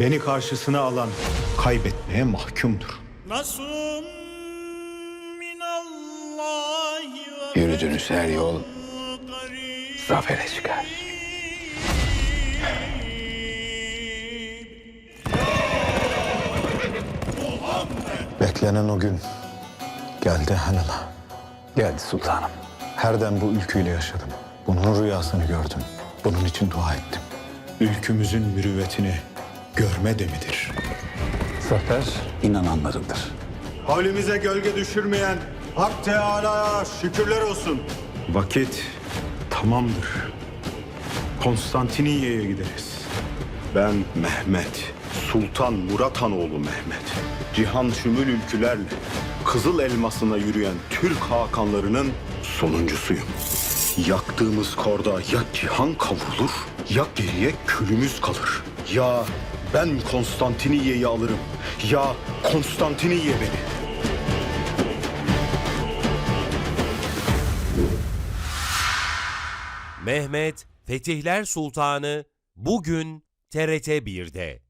Beni karşısına alan kaybetmeye mahkumdur. Yürüdüğünüz her yol zafere çıkar. Beklenen o gün geldi Hanala. Geldi sultanım. Herden bu ülküyle yaşadım. Bunun rüyasını gördüm. Bunun için dua ettim. Ülkümüzün mürüvvetini görme demidir. Zafer inananlarındır. Halimize gölge düşürmeyen Hak Teala'ya şükürler olsun. Vakit tamamdır. Konstantiniye'ye gideriz. Ben Mehmet, Sultan Murat Hanoğlu Mehmet. Cihan şümül ülkülerle Kızıl Elması'na yürüyen Türk hakanlarının sonuncusuyum. Yaktığımız korda ya cihan kavrulur ya geriye külümüz kalır. Ya ben Konstantiniye'yi alırım ya Konstantiniye beni. Mehmet Fetihler Sultanı bugün TRT 1'de.